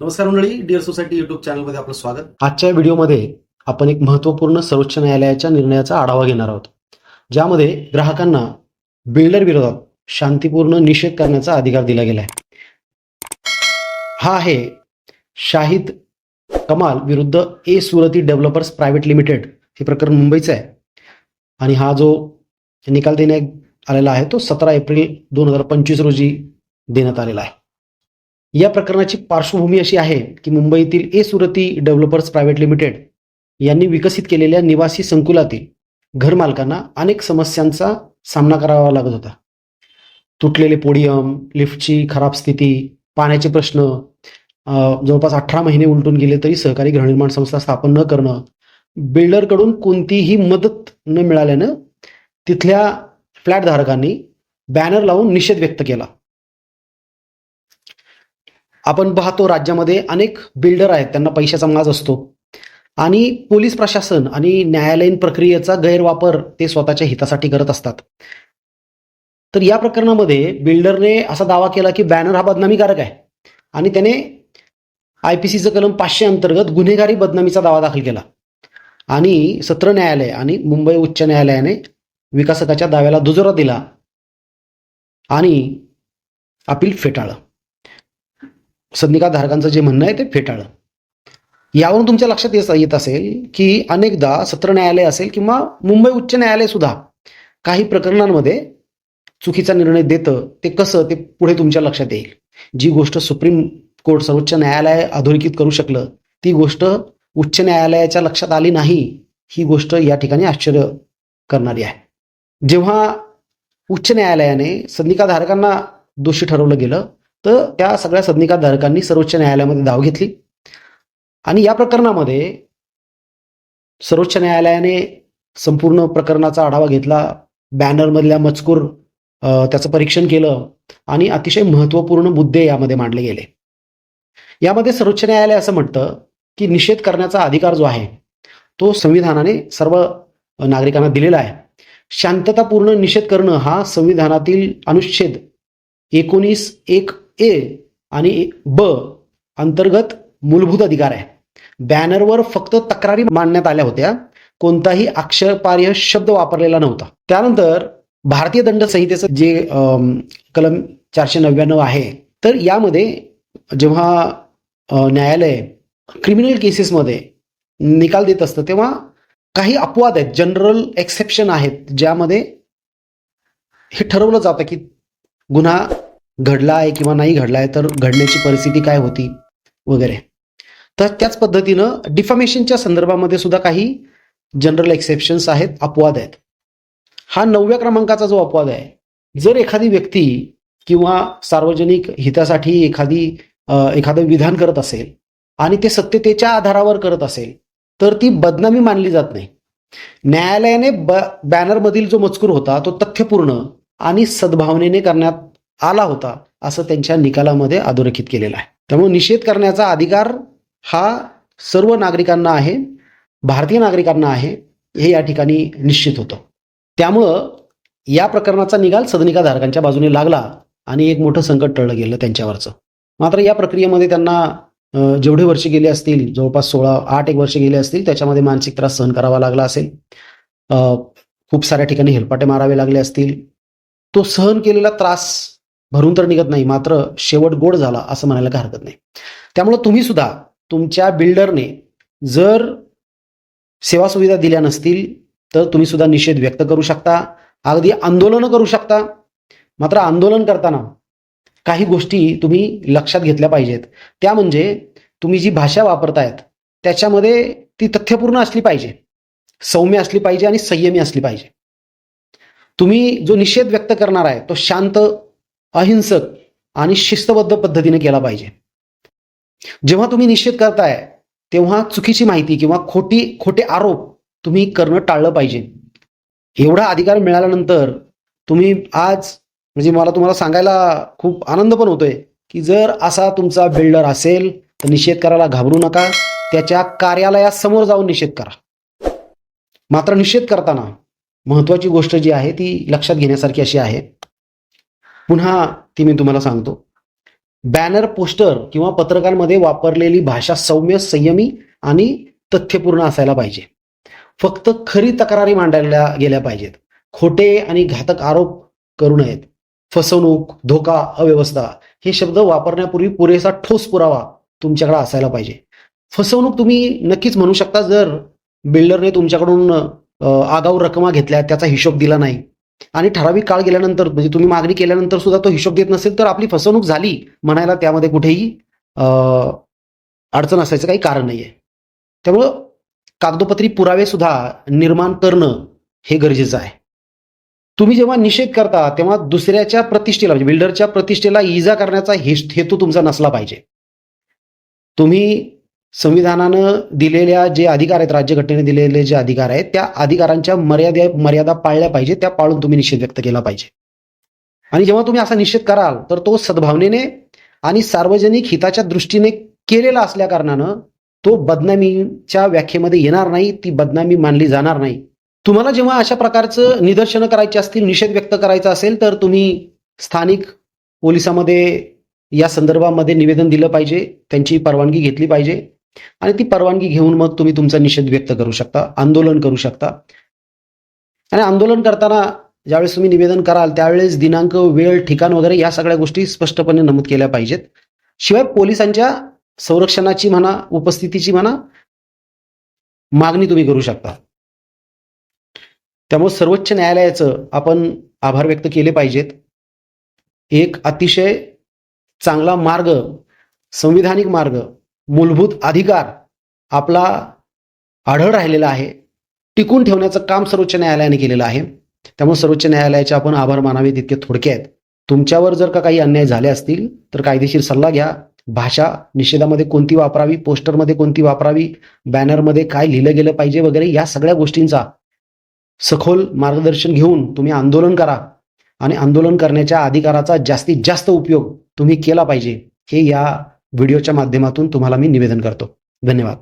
नमस्कार मंडळी dear society YouTube चॅनलमध्ये आपलं स्वागत. आजच्या व्हिडिओमध्ये आपण एक महत्त्वपूर्ण सर्वोच्च न्यायालयाच्या निर्णयाचा आढावा घेणार आहोत. ज्यामध्ये ग्राहकांना बिल्डर विरोधात शांतीपूर्ण निषेध करण्याचा अधिकार दिला गेला आहे हा आहे शाहिद कमाल विरुद्ध A Surti developers private limited. हे प्रकरण मुंबईचं आहे. आणि हा जो निकाल देण्यात आलेला आहे तो सतरा एप्रिल दोन हजार पंचवीस रोजी देण्यात आलेला आहे. या प्रकरणाची पार्श्वभूमी अशी आहे की मुंबईतील A Surti developers private limited यांनी विकसित केलेल्या निवासी संकुलातील घरमालकांना अनेक समस्यांचा सामना करावा लागत होता. तुटलेले पोडियम लिफ्टची खराब स्थिती पाण्याचे प्रश्न जवळपास अठरा महिने उलटून गेले तरी सहकारी गृहनिर्माण संस्था स्थापन न करणं बिल्डरकडून कोणतीही मदत न मिळाल्यानं तिथल्या फ्लॅट धारकांनी बॅनर लावून निषेध व्यक्त केला. आपण पाहतो राज्यामध्ये अनेक बिल्डर आहेत त्यांना पैशाचा माज असतो. आणि पोलीस प्रशासन आणि न्यायालयीन प्रक्रियेचा गैरवापर ते स्वतःच्या हितासाठी करत असतात. तर या प्रकरणामध्ये बिल्डरने असा दावा केला की बॅनर हा बदनामीकारक आहे. आणि त्याने आय पी सीचं कलम पाचशे अंतर्गत गुन्हेगारी बदनामीचा दावा दाखल केला. आणि सत्र न्यायालय आणि मुंबई उच्च न्यायालयाने विकासकाच्या दाव्याला दुजोरा दिला. आणि अपील फेटाळलं. संधिकाधारकांचं जे म्हणणं आहे ते फेटाळलं यावरून तुमच्या लक्षात येत असेल की अनेकदा सत्र न्यायालय असेल किंवा मुंबई उच्च न्यायालय सुद्धा काही प्रकरणांमध्ये चुकीचा निर्णय देतं ते कसं ते पुढे तुमच्या लक्षात येईल. जी गोष्ट सुप्रीम कोर्ट सर्वोच्च न्यायालय अधोरेखित करू शकलं ती गोष्ट उच्च न्यायालयाच्या लक्षात आली नाही ही गोष्ट या ठिकाणी आश्चर्य करणारी आहे. जेव्हा उच्च न्यायालयाने संधिकाधारकांना दोषी ठरवलं गेलं तर त्या सगळ्या सदनिकाधारकांनी सर्वोच्च न्यायालयामध्ये धाव घेतली. आणि या प्रकरणामध्ये सर्वोच्च न्यायालयाने संपूर्ण प्रकरणाचा आढावा घेतला. बॅनरमधल्या मजकूर त्याचं परीक्षण केलं आणि अतिशय महत्त्वपूर्ण मुद्दे यामध्ये मांडले गेले. यामध्ये सर्वोच्च न्यायालय असं म्हणतं की निषेध करण्याचा अधिकार जो आहे तो संविधानाने सर्व नागरिकांना दिलेला आहे. शांततापूर्ण निषेध करणं हा संविधानातील अनुच्छेद एकोणीस एक ए आणि ब अंतर्गत मूलभूत अधिकार आहे. बॅनरवर फक्त तक्रारी मांडण्यात आल्या होत्या. कोणताही आक्षेपार्ह शब्द वापरलेला नव्हता. त्यानंतर भारतीय दंड संहितेचं जे कलम चारशे नव्याण्णव आहे तर यामध्ये जेव्हा न्यायालय क्रिमिनल केसेसमध्ये निकाल देत असतं तेव्हा काही अपवाद आहेत जनरल एक्सेप्शन आहेत ज्यामध्ये हे ठरवलं जातं की गुन्हा घडला आहे किंवा नाही घडला आहे तर घडण्याची परिस्थिती काय होती वगैरे. तर त्याच पद्धतीनं डिफॉमेशनच्या संदर्भामध्ये सुद्धा काही जनरल एक्सेप्शन्स आहेत अपवाद आहेत. हा नवव्या क्रमांकाचा जो अपवाद आहे जर एखादी व्यक्ती किंवा सार्वजनिक हितासाठी एखादी एखादं विधान करत असेल आणि ते सत्यतेच्या आधारावर करत असेल तर ती बदनामी मानली जात नाही. न्यायालयाने ब बॅनरमधील जो मजकूर होता तो तथ्यपूर्ण आणि सद्भावनेने करण्यात आला होता असं त्यांच्या निकालामध्ये अधोरेखित केलेलं आहे. त्यामुळे निषेध करण्याचा अधिकार हा सर्व नागरिकांना आहे भारतीय नागरिकांना आहे हे या ठिकाणी निश्चित होतं. त्यामुळं या प्रकरणाचा निकाल सदनिकाधारकांच्या बाजूने लागला आणि एक मोठं संकट टळलं गेलं त्यांच्यावरचं. मात्र या प्रक्रियेमध्ये त्यांना जेवढे वर्ष गेले असतील जवळपास सोळा आठ एक वर्ष गेले असतील त्याच्यामध्ये मानसिक त्रास सहन करावा लागला असेल. खूप साऱ्या ठिकाणी हेलपाटे मारावे लागले असतील. तो सहन केलेला त्रास भरून तर निघत नाही मात्र शेवट गोड झाला असं म्हणायला काही हरकत नाही. त्यामुळं तुम्ही सुद्धा तुमच्या बिल्डरने जर सेवा सुविधा दिल्या नसतील तर तुम्ही सुद्धा निषेध व्यक्त करू शकता अगदी आंदोलनं करू शकता. मात्र आंदोलन करताना काही गोष्टी तुम्ही लक्षात घेतल्या पाहिजेत. त्या म्हणजे तुम्ही जी भाषा वापरतायत त्याच्यामध्ये ती तथ्यपूर्ण असली पाहिजे. सौम्य असली पाहिजे आणि संयमी असली पाहिजे. तुम्ही जो निषेध व्यक्त करणार आहे तो शांत अहिंसक आणि शिस्तबद्ध पद्धतीने केला पाहिजे. जेव्हा तुम्ही निषेध करताय तेव्हा चुकीची माहिती किंवा खोटी खोटे आरोप तुम्ही करणं टाळलं पाहिजे. एवढा अधिकार मिळाल्यानंतर तुम्ही आज म्हणजे मला तुम्हाला सांगायला खूप आनंद पण होतोय की जर असा तुमचा बिल्डर असेल तर निषेध करायला घाबरू नका त्याच्या कार्यालयासमोर जाऊन निषेध करा. मात्र निषेध करताना महत्वाची गोष्ट जी आहे ती लक्षात घेण्यासारखी अशी आहे पुन्हा ती मी तुम्हाला सांगतो. बॅनर पोस्टर किंवा पत्रकांमध्ये वापरलेली भाषा सौम्य संयमी आणि तथ्यपूर्ण असायला पाहिजे. फक्त खरी तक्रारी मांडल्या गेल्या पाहिजेत. खोटे आणि घातक आरोप करू नयेत. फसवणूक धोका अव्यवस्था हे शब्द वापरण्यापूर्वी पुरेसा ठोस पुरावा तुमच्याकडे असायला पाहिजे. फसवणूक तुम्ही नक्कीच म्हणू शकता जर बिल्डरने तुमच्याकडून आगाऊ रकमा घेतल्या त्याचा हिशोब दिला नाही आणि ठराविक काळ गेल्यानंतर म्हणजे तुम्ही मागणी केल्यानंतर सुद्धा तो हिशोब देत नसेल तर आपली फसवणूक झाली म्हणायला त्यामध्ये कुठेही अडचण असायचं काही कारण नाहीये. त्यामुळं कागदोपत्री पुरावे सुद्धा निर्माण करणं हे गरजेचं आहे. तुम्ही जेव्हा निषेध करता तेव्हा दुसऱ्याच्या प्रतिष्ठेला म्हणजे बिल्डरच्या प्रतिष्ठेला इजा करण्याचा हेतू तुमचा नसला पाहिजे. तुम्ही संविधानानं दिलेल्या जे अधिकार आहेत राज्यघटनेने दिलेले जे अधिकार आहेत त्या अधिकारांच्या मर्यादा मर्यादा पाळल्या पाहिजे त्या पाळून तुम्ही निषेध व्यक्त केला पाहिजे. आणि जेव्हा तुम्ही असा निषेध कराल तर तो सद्भावनेने आणि सार्वजनिक हिताच्या दृष्टीने केलेला असल्या कारणानं तो बदनामीच्या व्याख्येमध्ये येणार नाही ती बदनामी मानली जाणार नाही. तुम्हाला जेव्हा अशा प्रकारचं निदर्शनं करायची असतील निषेध व्यक्त करायचा असेल तर तुम्ही स्थानिक पोलिसामध्ये या संदर्भामध्ये निवेदन दिलं पाहिजे त्यांची परवानगी घेतली पाहिजे. आणि ती परवानगी घेऊन मग तुम्ही तुमचा निषेध व्यक्त करू शकता आंदोलन करू शकता. आणि आंदोलन करताना ज्यावेळेस तुम्ही निवेदन कराल त्यावेळेस दिनांक वेळ ठिकाण वगैरे या सगळ्या गोष्टी स्पष्टपणे नमूद केल्या पाहिजेत. शिवाय पोलिसांच्या संरक्षणाची म्हणा उपस्थितीची म्हणा मागणी तुम्ही करू शकता. त्यामुळे सर्वोच्च न्यायालयाचं आपण आभार व्यक्त केले पाहिजेत. एक अतिशय चांगला मार्ग संविधानिक मार्ग मूलभूत अधिकार आपला आढळ राहिलेला आहे टिकून ठेवण्याचं काम सर्वोच्च न्यायालयाने केलेलं आहे. त्यामुळे सर्वोच्च न्यायालयाचे आपण आभार मानावे तितके थोडके आहेत. तुमच्यावर जर का काही अन्याय झाले असतील तर कायदेशीर सल्ला घ्या. भाषा निषेधामध्ये कोणती वापरावी पोस्टरमध्ये कोणती वापरावी बॅनरमध्ये काय लिहिलं गेलं पाहिजे वगैरे या सगळ्या गोष्टींचा सखोल मार्गदर्शन घेऊन तुम्ही आंदोलन करा. आणि आंदोलन करण्याच्या अधिकाराचा जास्तीत जास्त उपयोग तुम्ही केला पाहिजे. हे या व्हिडिओच्या माध्यमातून तुम्हाला मी निवेदन करतो. धन्यवाद.